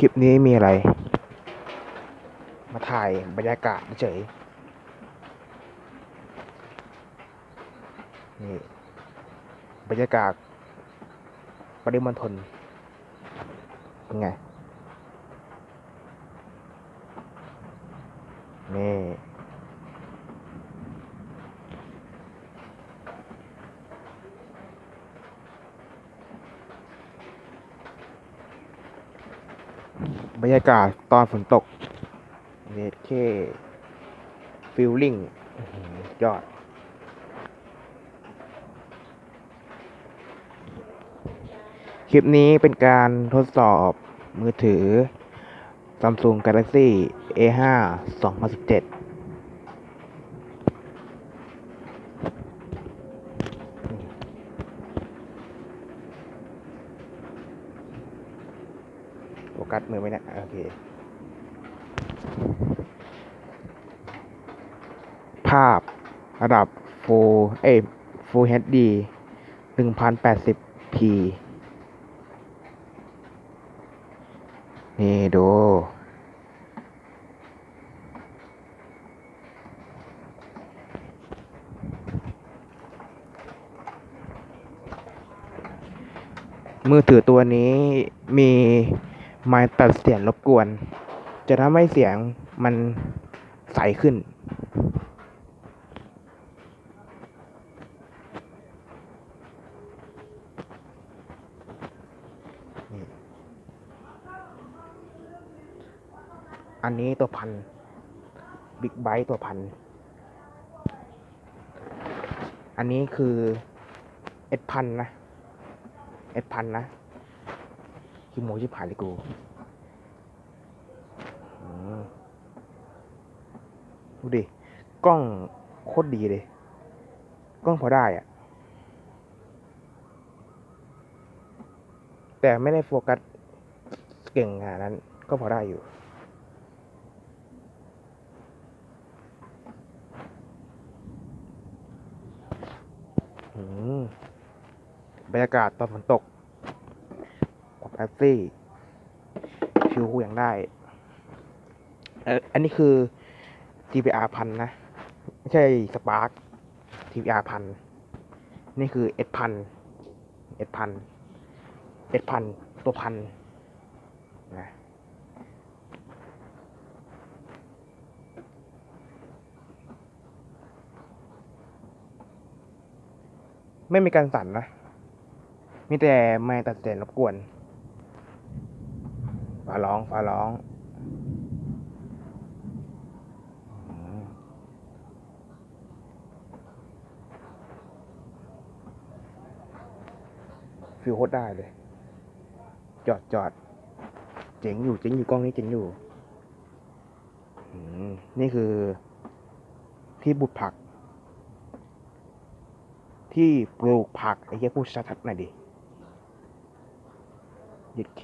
คลิปนี้มีอะไร มาถ่ายบรรยากาศเฉยนี่บรรยากาศปริมณฑลเป็นไง นี่ บรรยากาศตอนฝนตกเนเคฟิลลิ่งยอด คลิปนี้เป็นการทดสอบมือถือ Samsung Galaxy A5 2017 โฟกัสมือไหมเนี่โอเค ภาพระดับ Full เอ้ Full HD 1080p นี่ดู มือถือตัวนี้มี ไม้ตัดเสียงรบกวน จะทำให้เสียงมันใสขึ้น อันนี้ตัวพันบิ๊กไบต์ตัวพัน อันนี้คือเอ็ดพันนะเอ็ดพันนะ คิโมชิบหายเลยกูดูดิ กล้องโคตรดีเลย กล้องพอได้อะแต่ไม่ได้โฟกัสเก่งขนาดนั้นก็พอได้อยู่บรรยากาศตอนฝนตก แอฟซี่ชิวอย่างได้เอออันนี้คือ TPR พันนะ ไม่ใช่สปาร์ค TPR พันนี่คือเอ็ดพันเอ็ดพันเอ็ดพันตัวพันนะไม่มีการสั่นนะ มีแต่ไม่ตัดเสียงรบกวนาร้องฟ้าร้องอฟิลโคตรได้เลย จอดจอด เจ๋งอยู่เจ๋งอยู่กล้องนี้เจ๋งอยู่นี่คือ ที่บุดผัก ที่ปลูกผัก ไอ้เหี้ยพูดชัดๆหน่อยดิเย็ดเค